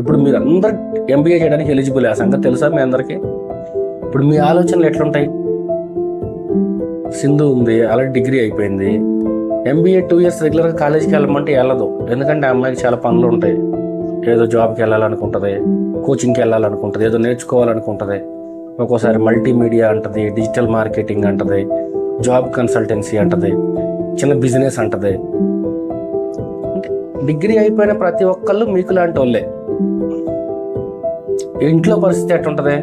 ఇప్పుడు మీరు అందరు ఎంబీఏ చేయడానికి ఎలిజిబుల్ ఆ సంగతి తెలుసా మీ అందరికీ? ఇప్పుడు మీ ఆలోచనలు ఎట్లుంటాయి? సింధు ఉంది అలా డిగ్రీ అయిపోయింది. ఎంబీఏ టూ ఇయర్స్ రెగ్యులర్గా కాలేజీకి వెళ్ళమంటే వెళ్ళదు. ఎందుకంటే అమ్మాయికి చాలా పనులు ఉంటాయి. ఏదో జాబ్కి వెళ్ళాలనుకుంటుంది కోచింగ్కి వెళ్ళాలనుకుంటుంది ఏదో నేర్చుకోవాలనుకుంటుంది. ఒక్కోసారి మల్టీమీడియా అంటది డిజిటల్ మార్కెటింగ్ అంటది జాబ్ కన్సల్టెన్సీ అంటది చిన్న బిజినెస్ అంటది. అంటే డిగ్రీ అయిపోయిన ప్రతి ఒక్కళ్ళు మీకు లాంటి వాళ్ళే. ఇంట్లో పరిస్థితి ఎట్లుంటది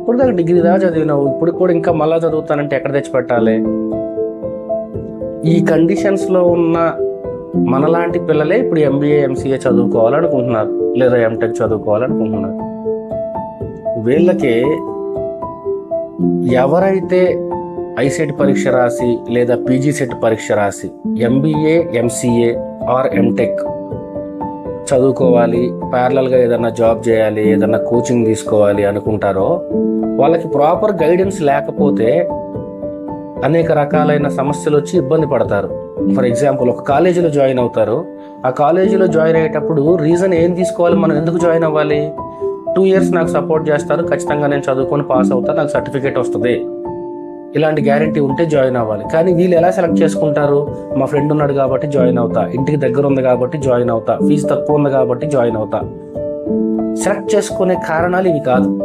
ఇప్పుడు దాకా డిగ్రీ దా చదివినావు ఇప్పుడు కూడా ఇంకా మళ్ళీ చదువుతానంటే ఎక్కడ తెచ్చిపెట్టాలి? ఈ కండిషన్స్లో ఉన్న మనలాంటి పిల్లలే ఇప్పుడు ఎంబీఏ ఎంసీఏ చదువుకోవాలనుకుంటున్నారు లేదా ఎంటెక్ చదువుకోవాలనుకుంటున్నారు. వీళ్ళకి ఎవరైతే ఐసెట్ పరీక్ష రాసి లేదా పీజీ సెట్ పరీక్ష రాసి ఎంబీఏ ఎంసీఏ ఆర్ ఎంటెక్ చదువుకోవాలి ప్యారలల్గా ఏదన్నా జాబ్ చేయాలి ఏదన్నా కోచింగ్ తీసుకోవాలి అనుకుంటారో వాళ్ళకి ప్రాపర్ గైడెన్స్ లేకపోతే అనేక రకాలైన సమస్యలు వచ్చి ఇబ్బంది పడతారు. ఫర్ ఎగ్జాంపుల్ ఒక కాలేజీలో జాయిన్ అవుతారు. ఆ కాలేజీలో జాయిన్ అయ్యేటప్పుడు రీజన్ ఏం తీసుకోవాలి మనం ఎందుకు జాయిన్ అవ్వాలి? టూ ఇయర్స్ నాకు సపోర్ట్ చేస్తారు ఖచ్చితంగా నేను చదువుకొని పాస్ అవుతా నాకు సర్టిఫికేట్ వస్తుంది. ఇలాంటి గ్యారంటీ ఉంటే జాయిన్ అవ్వాలి. కానీ వీళ్ళు ఎలా సెలెక్ట్ చేసుకుంటారు? మా ఫ్రెండ్ ఉన్నాడు కాబట్టి జాయిన్ అవుతా. ఇంటికి దగ్గర ఉంది కాబట్టి జాయిన్ అవుతా. ఫీజు తక్కువ ఉంది కాబట్టి జాయిన్ అవుతా. సెలెక్ట్ చేసుకునే కారణాలు ఇవి కాదు.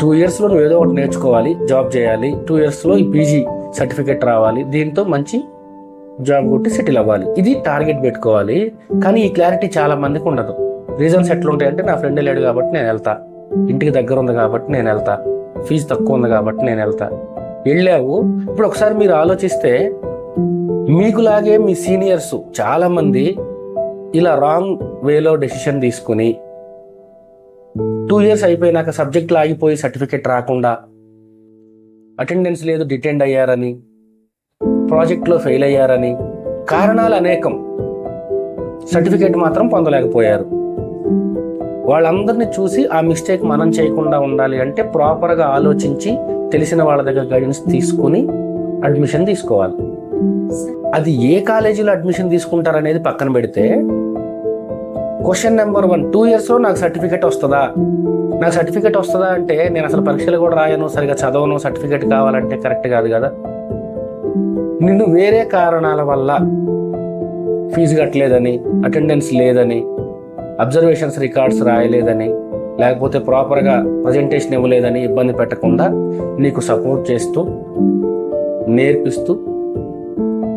టూ ఇయర్స్లో నువ్వు ఏదో ఒకటి నేర్చుకోవాలి జాబ్ చేయాలి. టూ ఇయర్స్లో ఈ పీజీ సర్టిఫికేట్ రావాలి. దీంతో మంచి జాబ్ కొట్టి సెటిల్ అవ్వాలి. ఇది టార్గెట్ పెట్టుకోవాలి. కానీ ఈ క్లారిటీ చాలా మందికి ఉండదు. రీజన్స్ ఎట్లుంటాయంటే నా ఫ్రెండ్ లేడు కాబట్టి నేను వెళ్తా. ఇంటికి దగ్గర ఉంది కాబట్టి నేను వెళ్తా. ఫీజు తక్కువ ఉంది కాబట్టి నేను వెళ్తా. వెళ్ళావు? ఇప్పుడు ఒకసారి మీరు ఆలోచిస్తే మీకులాగే మీ సీనియర్స్ చాలా మంది ఇలా రాంగ్ వేలో డెసిషన్ తీసుకుని టూ ఇయర్స్ అయిపోయినాక సబ్జెక్టులు ఆగిపోయి సర్టిఫికెట్ రాకుండా అటెండెన్స్ లేదు డిటెండ్ అయ్యారని ప్రాజెక్ట్లో ఫెయిల్ అయ్యారని కారణాలు అనేకం. సర్టిఫికేట్ మాత్రం పొందలేకపోయారు. వాళ్ళందరినీ చూసి ఆ మిస్టేక్ మనం చేయకుండా ఉండాలి అంటే ప్రాపర్గా ఆలోచించి తెలిసిన వాళ్ళ దగ్గర గైడెన్స్ తీసుకుని అడ్మిషన్ తీసుకోవాలి. అది ఏ కాలేజీలో అడ్మిషన్ తీసుకుంటారనేది పక్కన పెడితే క్వశ్చన్ నెంబర్ వన్ టూ ఇయర్స్లో నాకు సర్టిఫికేట్ వస్తుందా? నాకు సర్టిఫికేట్ వస్తుందా అంటే నేను అసలు పరీక్షలు కూడా రాయను సరిగా చదవను సర్టిఫికేట్ కావాలంటే కరెక్ట్ కాదు కదా. నిన్ను వేరే కారణాల వల్ల ఫీజు కట్టలేదని అటెండెన్స్ లేదని అబ్జర్వేషన్స్ రికార్డ్స్ రాయలేదని లేకపోతే ప్రాపర్గా ప్రజెంటేషన్ ఇవ్వలేదని ఇబ్బంది పెట్టకుండా నీకు సపోర్ట్ చేస్తూ నేర్పిస్తూ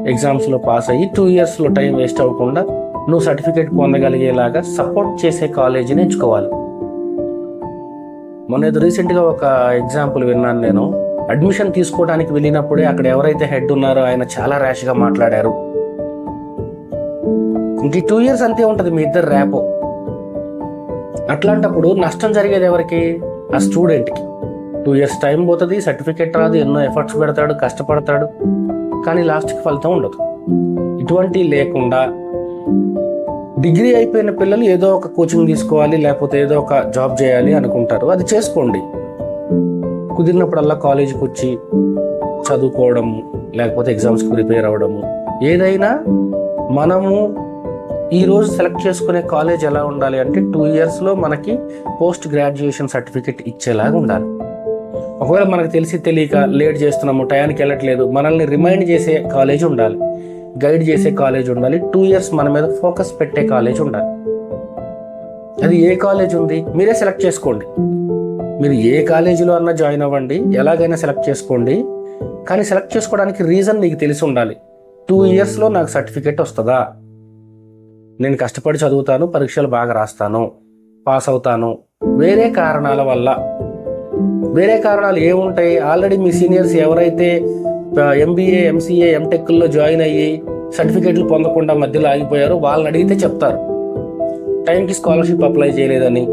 ఎగ్జామ్స్లో పాస్ అయ్యి టూ ఇయర్స్లో టైం వేస్ట్ అవ్వకుండా నువ్వు సర్టిఫికేట్ పొందగలిగేలాగా సపోర్ట్ చేసే కాలేజీని ఎంచుకోవాలి. మొన్న ఏదో రీసెంట్గా ఒక ఎగ్జాంపుల్ విన్నాను నేను. అడ్మిషన్ తీసుకోవడానికి వెళ్ళినప్పుడే అక్కడ ఎవరైతే హెడ్ ఉన్నారో ఆయన చాలా ర్యాష్గా మాట్లాడారు. ఇంక టూ ఇయర్స్ అంతే ఉంటుంది మీ ఇద్దరు ర్యాపో. అట్లాంటప్పుడు నష్టం జరిగేది ఎవరికి? ఆ స్టూడెంట్కి. టూ ఇయర్స్ టైం పోతుంది సర్టిఫికేట్ రాదు ఎన్నో ఎఫర్ట్స్ పెడతాడు కష్టపడతాడు కానీ లాస్ట్కి ఫలితం ఉండదు. ఇటువంటి లేకుండా డిగ్రీ అయిపోయిన పిల్లలు ఏదో ఒక కోచింగ్ తీసుకోవాలి లేకపోతే ఏదో ఒక జాబ్ చేయాలి అనుకుంటారు. అది చేసుకోండి. కుదిరినప్పుడల్లా కాలేజీకి వచ్చి చదువుకోవడం లేకపోతే ఎగ్జామ్స్కి ప్రిపేర్ అవ్వడము ఏదైనా మనము ఈరోజు సెలెక్ట్ చేసుకునే కాలేజ్ ఎలా ఉండాలి అంటే టూ ఇయర్స్లో మనకి పోస్ట్ గ్రాడ్యుయేషన్ సర్టిఫికేట్ ఇచ్చేలాగా ఉండాలి. ఒకవేళ మనకు తెలిసి తెలియక లేట్ చేస్తున్నాము టయానికి వెళ్ళట్లేదు మనల్ని రిమైండ్ చేసే కాలేజ్ ఉండాలి. గైడ్ చేసే కాలేజ్ ఉండాలి. టూ ఇయర్స్ మన మీద ఫోకస్ పెట్టే కాలేజ్ ఉండాలి. అది ఏ కాలేజ్ ఉంది? మీరే సెలెక్ట్ చేసుకోండి. మీరు ఏ కాలేజీలో అన్నా జాయిన్ అవ్వండి ఎలాగైనా సెలెక్ట్ చేసుకోండి. కానీ సెలెక్ట్ చేసుకోవడానికి రీజన్ మీకు తెలిసి ఉండాలి. టూ ఇయర్స్లో నాకు సర్టిఫికేట్ వస్తుందా? నేను కష్టపడి చదువుతాను పరీక్షలు బాగా రాస్తాను పాస్ అవుతాను. వేరే కారణాల వల్ల వేరే కారణాలు ఏముంటాయి? ఆల్రెడీ మీ సీనియర్స్ ఎవరైతే ఎంబీఏ ఎంసీఏ ఎంటెక్ల్లో జాయిన్ అయ్యి సర్టిఫికేట్లు పొందకుండా మధ్యలో ఆగిపోయారో వాళ్ళని అడిగితే చెప్తారు. టైంకి స్కాలర్షిప్ అప్లై చేయలేదని.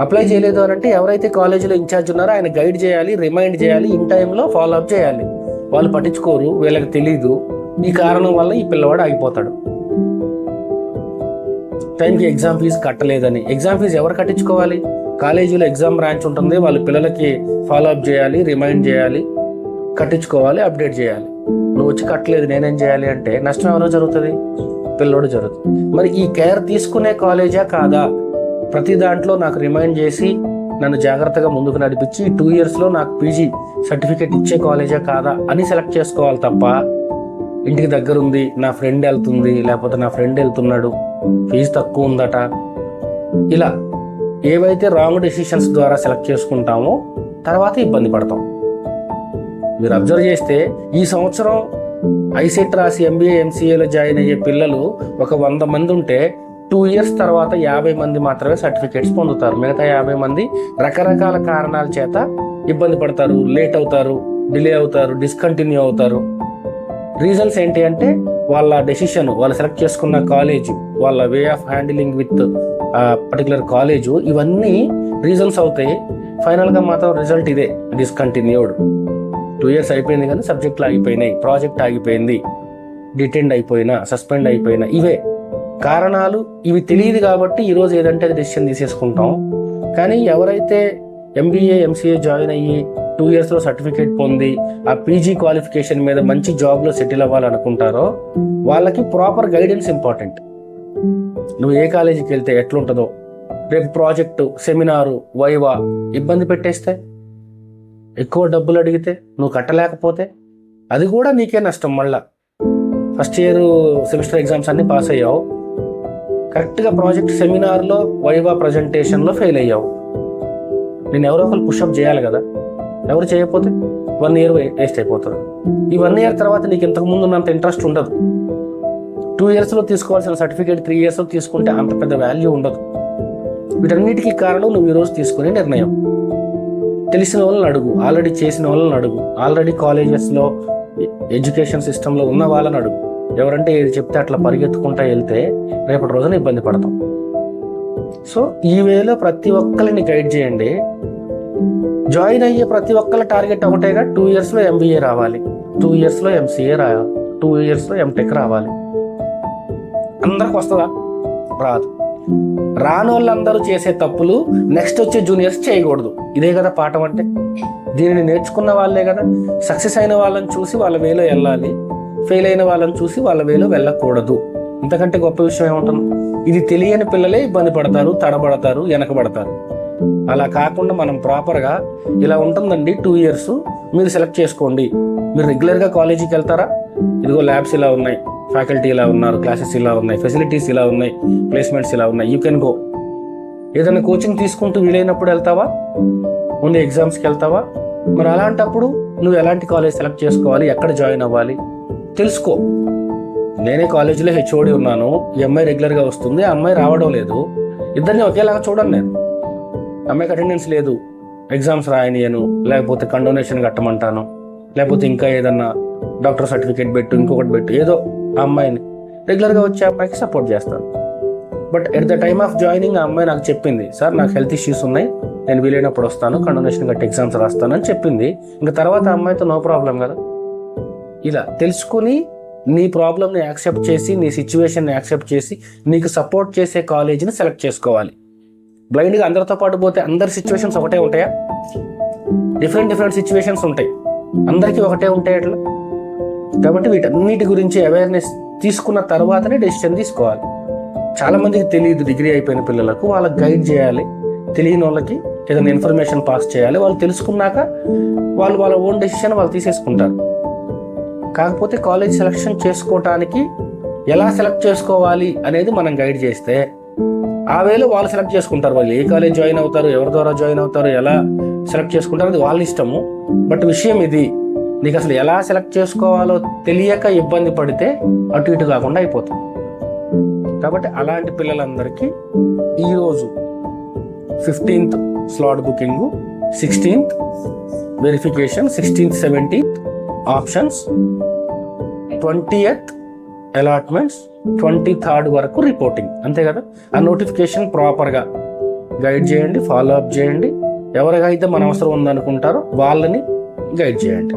అప్లై చేయలేదు అని అంటే ఎవరైతే కాలేజీలో ఇన్ఛార్జ్ ఉన్నారో ఆయన గైడ్ చేయాలి రిమైండ్ చేయాలి ఇన్ టైంలో ఫాలో అప్ చేయాలి. వాళ్ళు పట్టించుకోరు వీళ్ళకి తెలీదు. ఈ కారణం వల్ల ఈ పిల్లవాడు ఆగిపోతాడు. టైంకి ఎగ్జామ్ ఫీజు కట్టలేదని. ఎగ్జామ్ ఫీజు ఎవరు కట్టించుకోవాలి? కాలేజీలో ఎగ్జామ్ బ్రాంచ్ ఉంటుంది వాళ్ళ పిల్లలకి ఫాలో అప్ చేయాలి రిమైండ్ చేయాలి కట్టించుకోవాలి అప్డేట్ చేయాలి. నువ్వు వచ్చి కట్టలేదు నేనేం చేయాలి అంటే నష్టం ఎవరో జరుగుతుంది? పిల్లోడు జరుగుతుంది. మరి ఈ కేర్ తీసుకునే కాలేజా కాదా? ప్రతి దాంట్లో నాకు రిమైండ్ చేసి నన్ను జాగ్రత్తగా ముందుకు నడిపించి టూ ఇయర్స్లో నాకు పీజీ సర్టిఫికేట్ ఇచ్చే కాలేజా కాదా అని సెలెక్ట్ చేసుకోవాలి తప్ప ఇంటికి దగ్గర ఉంది నా ఫ్రెండ్ వెళ్తుంది లేకపోతే నా ఫ్రెండ్ వెళ్తున్నాడు ఫీజు తక్కువ ఉందట. ఇలా ఏవైతే రాంగ్ డెసిషన్స్ ద్వారా సెలెక్ట్ చేసుకుంటామో తర్వాత ఇబ్బంది పడతాం. మీరు అబ్జర్వ్ చేస్తే ఈ సంవత్సరం ఐసెట్ రాసి ఎంబీఏ ఎంసీఏలో జాయిన్ అయ్యే పిల్లలు ఒక వంద మంది ఉంటే టూ ఇయర్స్ తర్వాత యాభై మంది మాత్రమే సర్టిఫికేట్స్ పొందుతారు. మిగతా యాభై మంది రకరకాల కారణాల చేత ఇబ్బంది పడతారు లేట్ అవుతారు డిలే అవుతారు డిస్కంటిన్యూ అవుతారు. రీజన్స్ ఏంటి అంటే వాళ్ళ డెసిషన్ వాళ్ళు సెలెక్ట్ చేసుకున్న కాలేజ్ వాళ్ళ way of handling with particular college ఇవన్నీ రీజన్స్ అవుతాయి. ఫైనల్గా మాత్రం రిజల్ట్ ఇదే డిస్కంటిన్యూడ్ టూ ఇయర్స్ అయిపోయింది కానీ సబ్జెక్టులు ఆగిపోయినాయి ప్రాజెక్ట్ ఆగిపోయింది డిటెండ్ అయిపోయినా సస్పెండ్ అయిపోయినా ఇవే. కారణాలు ఇవి తెలియదు కాబట్టి ఈరోజు ఏదంటే అది డెసిషన్ తీసేసుకుంటాం. కానీ ఎవరైతే ఎంబీఏ ఎంసీఏ జాయిన్ అయ్యి టూ ఇయర్స్లో సర్టిఫికేట్ పొంది ఆ పీజీ క్వాలిఫికేషన్ మీద మంచి జాబ్లో సెటిల్ అవ్వాలనుకుంటారో వాళ్ళకి ప్రాపర్ గైడెన్స్ ఇంపార్టెంట్. నువ్వు ఏ కాలేజీకి వెళ్తే ఎట్లుంటుందో రేపు ప్రాజెక్టు సెమినారు వైవా ఇబ్బంది పెట్టేస్తే ఎక్కువ డబ్బులు అడిగితే నువ్వు కట్టలేకపోతే అది కూడా నీకే నష్టం మళ్ళా. ఫస్ట్ ఇయర్ సెమిస్టర్ ఎగ్జామ్స్ అన్ని పాస్ అయ్యావు. కరెక్ట్గా ప్రాజెక్ట్ సెమినార్లో వైవా ప్రజెంటేషన్లో ఫెయిల్ అయ్యావు. నేను ఎవరో ఒకరు పుషప్ చేయాలి కదా. ఎవరు చేయకపోతే వన్ ఇయర్ వేస్ట్ అయిపోతుంది. ఈ వన్ ఇయర్ తర్వాత నీకు ఇంతకు ముందు ఉన్నంత ఇంట్రెస్ట్ ఉండదు. టూ ఇయర్స్లో తీసుకోవాల్సిన సర్టిఫికేట్ త్రీ ఇయర్స్లో తీసుకుంటే అంత పెద్ద వాల్యూ ఉండదు. వీటన్నిటికీ కారణం నువ్వు ఈరోజు తీసుకునే నిర్ణయం. తెలిసిన వాళ్ళని అడుగు ఆల్రెడీ చేసిన వాళ్ళని అడుగు ఆల్రెడీ కాలేజెస్లో ఎడ్యుకేషన్ సిస్టంలో ఉన్న వాళ్ళని అడుగు. ఎవరంటే ఏది చెప్తే అట్లా పరిగెత్తుకుంటా వెళ్తే రేపటి రోజున ఇబ్బంది పడతాం. సో ఈ వేలో ప్రతి ఒక్కరిని గైడ్ చేయండి. జాయిన్ అయ్యే ప్రతి ఒక్కళ్ళ టార్గెట్ ఒకటేగా టూ ఇయర్స్లో ఎంబీఏ రావాలి. టూ ఇయర్స్లో ఎంసీఏ రాయాలి టూ ఇయర్స్లో ఎంటెక్ రావాలి. అందరికి వస్తుందా? రాదు. రాని వాళ్ళందరూ చేసే తప్పులు నెక్స్ట్ వచ్చే జూనియర్స్ చేయకూడదు. ఇదే కదా పాఠం అంటే. దీనిని నేర్చుకున్న వాళ్ళే కదా. సక్సెస్ అయిన వాళ్ళని చూసి వాళ్ళ వేలో వెళ్ళాలి. ఫెయిల్ అయిన వాళ్ళని చూసి వాళ్ళ వేలో వెళ్ళకూడదు. ఇంతకంటే గొప్ప విషయం ఏముంటుంది? ఇది తెలియని పిల్లలే ఇబ్బంది పడతారు తడబడతారు వెనకబడతారు. అలా కాకుండా మనం ప్రాపర్గా ఇలా ఉంటుందండి టూ ఇయర్స్. మీరు సెలెక్ట్ చేసుకోండి. మీరు రెగ్యులర్గా కాలేజీకి వెళ్తారా? ఇదిగో ల్యాబ్స్ ఇలా ఉన్నాయి. ఫ్యాకల్టీ ఇలా ఉన్నారు క్లాసెస్ ఇలా ఉన్నాయి ఫెసిలిటీస్ ఇలా ఉన్నాయి ప్లేస్మెంట్స్ ఇలా ఉన్నాయి. You can go. ఏదైనా కోచింగ్ తీసుకుంటూ వీలైనప్పుడు వెళ్తావా? ఓన్లీ ఎగ్జామ్స్కి వెళ్తావా? మరి అలాంటప్పుడు నువ్వు ఎలాంటి కాలేజ్ సెలెక్ట్ చేసుకోవాలి? ఎక్కడ జాయిన్ అవ్వాలి? తెలుసుకో. నేనే కాలేజీలో హెచ్ఓడి ఉన్నాను. ఈ అమ్మాయి రెగ్యులర్గా వస్తుంది. ఆ అమ్మాయి రావడం లేదు. ఇద్దరిని ఒకేలాగా చూడండి నేను. అమ్మాయికి అటెండెన్స్ లేదు. ఎగ్జామ్స్ రాయనియను లేకపోతే కండోనేషన్ కట్టమంటాను లేకపోతే ఇంకా ఏదన్నా డాక్టర్ సర్టిఫికేట్ పెట్టు ఇంకొకటి పెట్టు ఏదో ఆ అమ్మాయిని. రెగ్యులర్గా వచ్చే అమ్మాయికి సపోర్ట్ చేస్తాను. But at the time of joining ఆ అమ్మాయి నాకు చెప్పింది సార్ నాకు హెల్త్ ఇష్యూస్ ఉన్నాయి నేను వీలైనప్పుడు వస్తాను కండోనేషన్ కట్టి ఎగ్జామ్స్ రాస్తాను అని చెప్పింది. ఇంకా తర్వాత అమ్మాయితో నో ప్రాబ్లం కదా. ఇలా తెలుసుకుని నీ ప్రాబ్లమ్ని యాక్సెప్ట్ చేసి నీ సిచ్యువేషన్ని యాక్సెప్ట్ చేసి నీకు సపోర్ట్ చేసే కాలేజీని సెలెక్ట్ చేసుకోవాలి. బ్లైండ్గా అందరితో పాటు పోతే అందరి సిచ్యువేషన్స్ ఒకటే ఉంటాయా? డిఫరెంట్ డిఫరెంట్ సిచ్యువేషన్స్ ఉంటాయి. అందరికీ ఒకటే ఉంటాయి అట్లా? కాబట్టి వీటన్నిటి గురించి అవేర్నెస్ తీసుకున్న తర్వాతనే డెసిషన్ తీసుకోవాలి. చాలా మందికి తెలియదు డిగ్రీ అయిపోయిన పిల్లలకు వాళ్ళకి గైడ్ చేయాలి. తెలియని వాళ్ళకి ఏదైనా ఇన్ఫర్మేషన్ పాస్ చేయాలి. వాళ్ళు తెలుసుకున్నాక వాళ్ళు వాళ్ళ ఓన్ డెసిషన్ వాళ్ళు తీసేసుకుంటారు. కాకపోతే కాలేజ్ సెలక్షన్ చేసుకోవటానికి ఎలా సెలెక్ట్ చేసుకోవాలి అనేది మనం గైడ్ చేస్తే ఆ వేలో వాళ్ళు సెలెక్ట్ చేసుకుంటారు. వాళ్ళు ఏ కాలేజ్ జాయిన్ అవుతారు ఎవరి ద్వారా జాయిన్ అవుతారు ఎలా సెలెక్ట్ చేసుకుంటారు అది వాళ్ళ ఇష్టము. బట్ విషయం ఇది నీకు అసలు ఎలా సెలెక్ట్ చేసుకోవాలో తెలియక ఇబ్బంది పడితే అటు ఇటు కాకుండా అయిపోతుంది కాబట్టి అలాంటి పిల్లలందరికీ ఈరోజు fifteenth slot booking sixteenth verification sixteenth seventeenth options twenty eighth allotments twenty third వరకు రిపోర్టింగ్ అంతే కదా? ఆ నోటిఫికేషన్ ప్రాపర్గా గైడ్ చేయండి ఫాలో అప్ చేయండి. ఎవరికైతే మన అవసరం ఉందనుకుంటారో వాళ్ళని గైడ్ చేయండి.